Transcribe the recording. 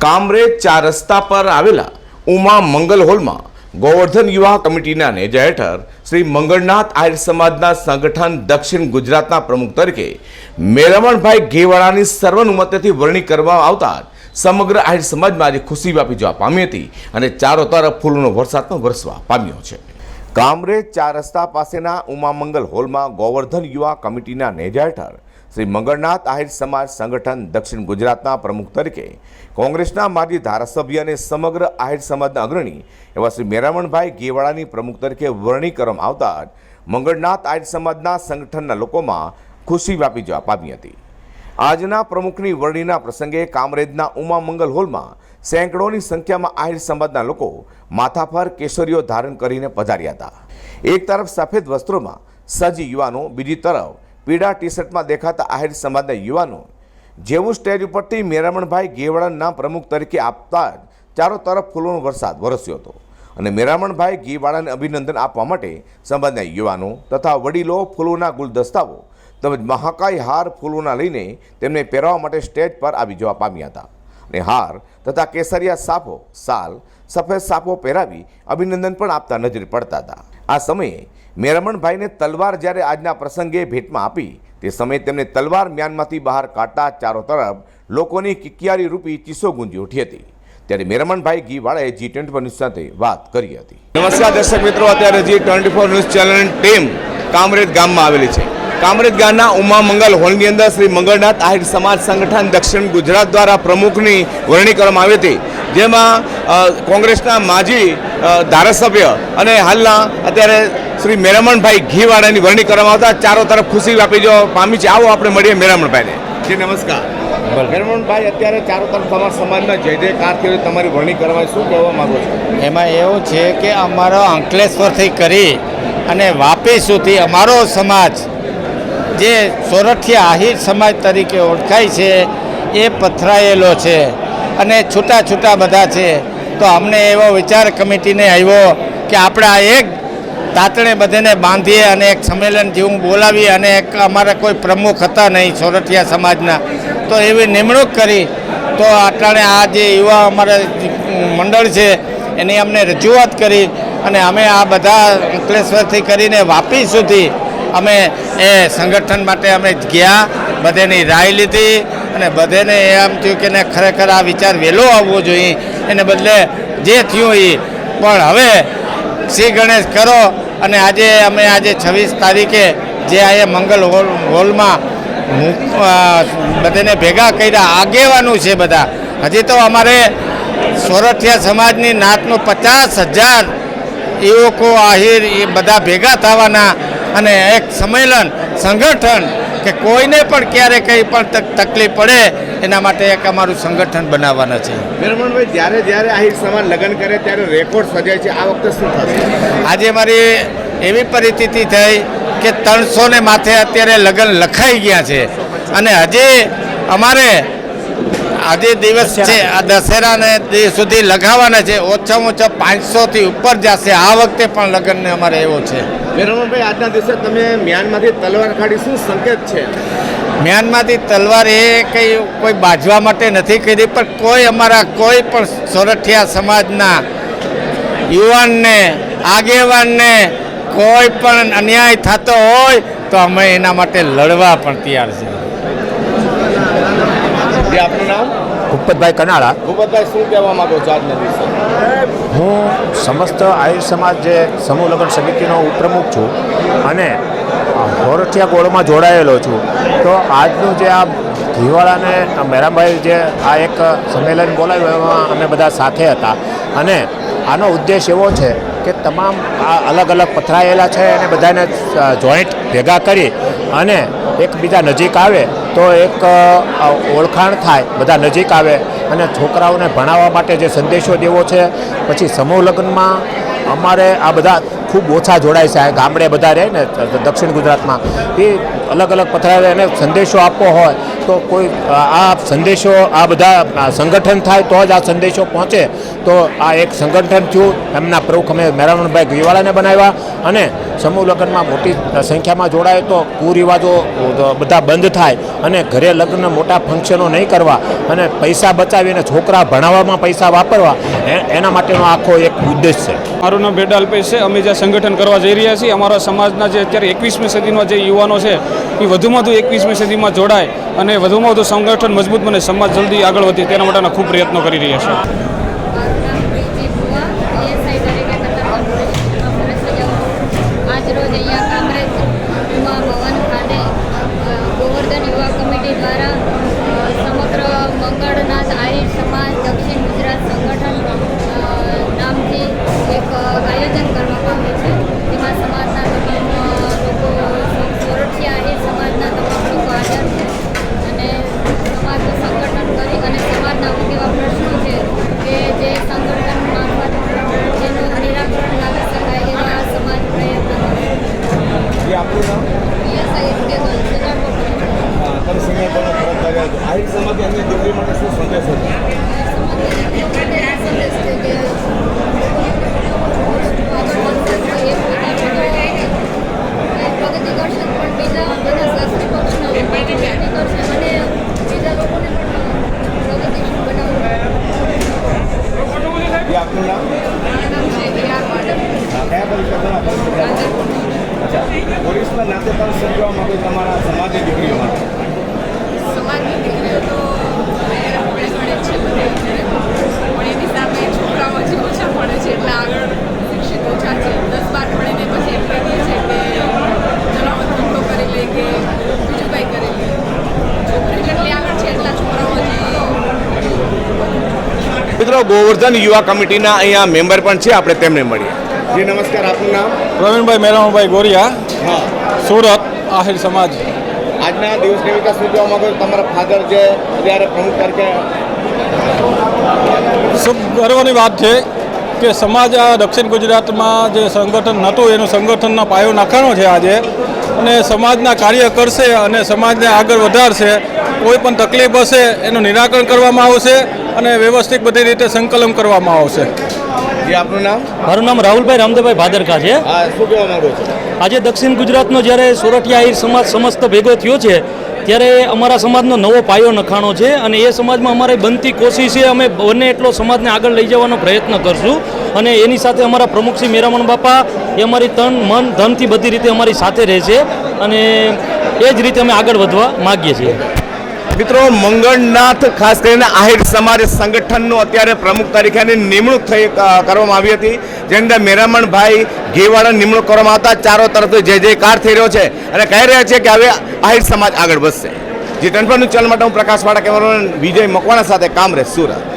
કામરેજ ચાર રસ્તા પર આવેલા ઉમા મંગલ હોલમાં ગોવર્ધન યુવા કમિટીના નેજા હેઠળ શ્રી મંગળનાથ આહિર સમાજના સંગઠન દક્ષિણ ગુજરાતના પ્રમુખ તરીકે મેરમણભાઈ ઘેવાળાની સર્વનુમતેથી વરણી કરવામાં આવતા સમગ્ર આહિર સમાજમાં આજે ખુશી વ્યાપી જવા પામી હતી અને ચારો તરફ ફૂલોનો વરસાદ પણ વરસવા પામ્યો છે. કામરેજ ચાર રસ્તા પાસેના ઉમા મંગલ હોલમાં ગોવર્ધન યુવા કમિટીના નેજા હેઠળ શ્રી મંગળનાથ આહિર સમાજ સંગઠન દક્ષિણ ગુજરાતના પ્રમુખ તરીકે કોંગ્રેસના માજી ધારાસભ્ય અને સમગ્ર આહિર સમાજના અગ્રણી એવા શ્રી મેરામણભાઈ ગેવાળાની પ્રમુખ તરીકે વરણી કરવામાં આવતા મંગળનાથ આહિર સમાજના સંગઠનના લોકોમાં ખુશી વ્યાપી જવા પામી હતી. આજના પ્રમુખની વરણીના પ્રસંગે કામરેજના ઉમા મંગલ હોલમાં સેંકડોની સંખ્યામાં આહિર સમાજના લોકો માથા પર કેસરીઓ ધારણ કરીને પધાર્યા હતા. એક તરફ સફેદ વસ્ત્રોમાં સજી યુવાનો, બીજી તરફ પીળા ટી શર્ટમાં દેખાતા આહિર સમાજના યુવાનો જેવું સ્ટેજ ઉપરથી મેરામણભાઈ ગેવાળાના પ્રમુખ તરીકે આપતા જ ચારો તરફ ફૂલોનો વરસાદ વરસ્યો હતો. અને મેરામણભાઈ ગીવાળાને અભિનંદન આપવા માટે સમાજના યુવાનો તથા વડીલો ફૂલોના ગુલદસ્તાઓ તેમજ મહાકાય હાર ફૂલોના લઈને તેમને પહેરવા માટે સ્ટેજ પર આવી જવા પામ્યા હતા. અને હાર તથા કેસરિયા સાફો, સાલ, સફેદ સાફો પહેરાવી અભિનંદન પણ આપતા નજરે પડતા હતા. આ સમયે મેરમણભાઈને તલવાર જ્યારે આજના પ્રસંગે ભેટમાં આપી, તે સમયે તેમને તલવાર મ્યાનમાંથી બહાર કાઢતા ચારો તરફ લોકોની કિકિયારી રૂપી ચીસો ગુંજી ઉઠી હતી. ત્યારે મેરમણભાઈ ગીવાળાએ જી ટ્વેન્ટી ન્યૂઝ સાથે વાત કરી હતી. નમસ્કાર દર્શક મિત્રો, અત્યારે G twenty four news channel team Kamrej ગામમાં આવેલી છે. કામરેજ ગામના ઉમા મંગલ હોલની અંદર શ્રી મંગળનાથ આહિર સમાજ સંગઠન દક્ષિણ ગુજરાત દ્વારા પ્રમુખની વરણી કરવામાં આવી હતી. જેમાં કોંગ્રેસના માજી ધારાસભ્ય અને હાલના અત્યારે શ્રી મેરામણભાઈ ઘીવાળાની વરણી કરવામાં આવતા ચારો તરફ ખુશી આપી જો પામી છે. આવો આપણે મળીએ મેરામણભાઈને. જી નમસ્કાર. મેરામણભાઈ અત્યારે ચારો તરફ તમારા સમાજના જય જયકાર થયો તમારી વરણી કરવા શું કહેવા માગો છો? એમાં એવું છે કે અમારો અંકલેશ્વરથી કરી અને વાપી સુધી અમારો સમાજ જે સોરઠિયા આહિર સમાજ તરીકે ઓળખાય છે એ પથરાયેલો છે અને છૂટા છૂટા બધા છે. તો અમને એવો વિચાર કમિટીને આવ્યો કે આપણે આ એક તાતણે બધાને બાંધીએ અને એક સંમેલન જેવું બોલાવીએ અને એક અમારા કોઈ પ્રમુખ હતા નહીં, સોરઠિયા સમાજના. તો એવી નિમણૂક કરી તો અટાણે આ જે યુવા અમારા મંડળ છે, એની અમને રજૂઆત કરી અને અમે આ બધા અંકલેશ્વરથી કરીને વાપી સુધી અમે એ સંગઠન માટે અમે ગયા, બધેની રાય લીધી અને બધેને એમ થયું કે ખરેખર આ વિચાર વહેલો આવવો જોઈએ. એને બદલે જે થયું એ. પણ હવે શ્રી ગણેશ કરો અને આજે અમે આજે છવ્વીસ તારીખે જે આ મંગલ હોલ, હોલમાં બધાને ભેગા કર્યા, આગેવાનું છે બધા. હજી તો અમારે સોરઠિયા સમાજની નાતનું પચાસ હજાર યુવકો આહિર એ બધા ભેગા થવાના અને એક સંમેલન, સંગઠન કે કોઈને પણ ક્યારે કંઈ પણ તક- તકલીફ પડે એના માટે એક અમારું સંગઠન બનાવવાના છે. નિર્મળભાઈ જ્યારે જ્યારે આ સમાન લગ્ન કરે ત્યારે રેકોર્ડ સજાય છે. આ વખતે શું થશે? આજે મારી એવી પરિસ્થિતિ થઈ કે ત્રણસો ને માથે અત્યારે લગ્ન લખાઈ ગયા છે. અને હજી અમારે આજે દિવસ છે આ દશેરાને તે સુધી લગાવવાના છે. ઓછામાં ઓછા પાંચસોથી ઉપર જશે. આ વખતે પણ લગ્નને અમારે એવો છે. મેરમણભાઈ આજના દિવસે તમે મ્યાનમાંથી તલવાર કાઢી શું સંકેત છે? મ્યાનમાંથી તલવાર એ કંઈ કોઈ બાજવા માટે નથી કરી પણ કોઈ અમારા કોઈ પણ સોરઠિયા સમાજના યુવાનને આગેવાનને કોઈ પણ અન્યાય થતો હોય તો અમે એના માટે લડવા પણ તૈયાર છે જે આપનું નામ? ભૂપતભાઈ કનાળા. ભૂપતભાઈ શું કહેવા માંગો છો આજના દિવસે? હું સમસ્ત આયુર સમાજ જે સમૂહ લગ્ન સમિતિનો ઉપપ્રમુખ છું અને હોરઠિયા ગોળમાં જોડાયેલો છું તો આજનું જે આ ઘીવાળાને મેરામભાઈ જે આ એક સંમેલન બોલાવ્યું એમાં અમે બધા સાથે હતા. અને આનો ઉદ્દેશ એવો છે કે તમામ આ અલગ અલગ પથરાયેલા છે અને બધાને જોઈન્ટ ભેગા કરી અને એકબીજા નજીક આવે તો એક ઓળખાણ થાય, બધા નજીક આવે અને છોકરાઓને ભણાવવા માટે જે સંદેશો દેવો છે, પછી સમૂહ લગ્નમાં અમારે આ બધા ખૂબ ઓછા જોડાય છે. ગામડે બધા રહે ને દક્ષિણ ગુજરાતમાં. એ અલગ અલગ પથરાવે અને સંદેશો આપવો હોય તો કોઈ, આ સંદેશો, આ બધા સંગઠન થાય તો જ આ સંદેશો પહોંચે. તો આ એક સંગઠન થયું, એમના પ્રમુખ અમે મેરાવણભાઈ ગીવાળાને બનાવ્યા અને સમૂહ લગ્નમાં મોટી સંખ્યામાં જોડાય તો કુરિવાજો બધા બંધ થાય અને ઘરે લગ્ન મોટા ફંક્શનો નહીં કરવા અને પૈસા બચાવીને છોકરા ભણાવવામાં પૈસા વાપરવા. એના માટેનો આખો એક ઉદ્દેશ છે. મારું નામ બેડા અલ્પેશ છે. અમે જે સંગઠન કરવા જઈ રહ્યા છીએ, અમારા સમાજના જે અત્યારે એકવીસમી સદીનો જે યુવાનો છે એ વધુમાં વધુ એકવીસમી સદીમાં જોડાય અને વધુમાં વધુ સંગઠન મજબૂત બને, સમાજ જલ્દી આગળ વધે તેના માટેના ખૂબ પ્રયત્નો કરી રહ્યા છે મારું નામ પ્રીતિ ભુવા એએસઆઈ તરીકે કતાર કોર્પોરેશનમાં ફરજ બજાવું આજ રોજ અહીંયા કામરેજ ઉમા ભવન ખાતે અ, ગોવર્ધન યુવા કમિટી દ્વારા અ, સમગ્ર મંગળનાથ આહિર સમાજ દક્ષિણ ગુજરાત સંગઠન અ, નામથી એક અ, આયોજન કરવામાં આવ્યું છે તેમાં સમાજના તમામ અ, લોકો સોરઠિયા આહિર સમાજના તમામ લોકો હાજર છે અને સમાજનું સંગઠન કરી અને સમાજના અમુક એવા પ્રશ્નો છે કે જે સંગઠન મારફત જેનું નિરાકરણ લાવી શકાય એવા સમાજ પ્રયત્ન કરે જે આપણું નામ પીએસઆઈ કે સુધાર કોર્પોરેશન તમે સિંગાપોરનો ફરજ બજાવ્યો છો આહિર સમાજે એમની દીકરી માટે શું સંદેશ હતો સમાજના વ્યક્તિઓ માટે આ સંદેશ છે કે આગળ વધશે તો એ પોતાનું પ્રગતિ કરશે પણ બીજા બધા શાસ્ત્રી પક્ષના લોકો પ્રગતિ કરશે અને બીજા લોકોને પણ પ્રગતિશીલ બનાવવું જે આપણું નામ મારું નામ છે હિયા પાડમ કયા પરીક્ષા અચ્છા પોલીસના નાતે તમે શું કહેવા માંગો છો તમારા સમાજની દીકરીઓ માટે સમાજની દીકરીઓ તો આપણે ગણે છે બધે પણ એની સામે છોકરાઓ હજી ઓછા ભણે છે એટલે આગળ શિક્ષિત ઓછા છે દસ બાર ભણીને પછી એમ કહીએ છે કે ચલો હવે ધંધો કરી લે કે બીજું કંઈ કરી લે છોકરીઓ જેટલી આગળ છે એટલા છોકરાઓ હજી મિત્રો ગોવર્ધન યુવા કમિટીના અહીંયા મેમ્બર પણ છે. આપણે તેમને મળીએ. જી નમસ્કાર. આપનું નામ? પ્રવીણભાઈ મેરામભાઈ ગોરિયા હા. સુરત આહિર સમાજ. આજના દિવસ નિમિત્તે શું કહેવા માંગો તમારા ફાધર જે અત્યારે પ્રમુખ તરીકે? ખૂબ ગર્વની વાત છે કે સમાજ આ દક્ષિણ ગુજરાતમાં જે સંગઠન નહોતું એનું સંગઠનનો પાયો નાખાણો છે આજે. અને સમાજના કાર્ય કરશે અને સમાજને આગળ વધારશે. કોઈ પણ તકલીફ હશે એનું નિરાકરણ કરવામાં આવશે. અને વ્યવસ્થિત બધી રીતે સંકલન કરવામાં આવશે. જે આપનું નામ? મારું નામ રાહુલભાઈ રામદેવભાઈ ભાદરકા છે. હા શું કહેવા માંગો છો? આજે દક્ષિણ ગુજરાતનો જ્યારે સોરઠિયા આહિર સમાજ સમસ્ત ભેગો થયો છે ત્યારે અમારા સમાજનો નવો પાયો નખાણો છે અને એ સમાજમાં અમારે બનતી કોશિશ છે અમે બને એટલો સમાજને આગળ લઈ જવાનો પ્રયત્ન કરશું. અને એની સાથે અમારા પ્રમુખ શ્રી મેરામણ બાપા એ અમારી તન મન ધનથી બધી રીતે અમારી સાથે રહેશે અને એ જ રીતે અમે આગળ વધવા માગીએ છીએ. મિત્રો, મંગળનાથ, ખાસ કરીને આહિર સમાજ સંગઠનનું અત્યારે પ્રમુખ તરીકેની નિમણૂક થઈ કરવામાં આવી હતી. જેની અંદર મેરામણભાઈ ઘેવાળા નિમણૂક કરવામાં આવતા ચારો તરફથી જય જયકાર થઈ રહ્યો છે અને કહી રહ્યા છે કે હવે આહિર સમાજ આગળ વધશે. જે ટનફરનું ચલ માટે હું પ્રકાશ વાળા કેમેરામેન વિજય મકવાણા સાથે કામરેજ સુરત.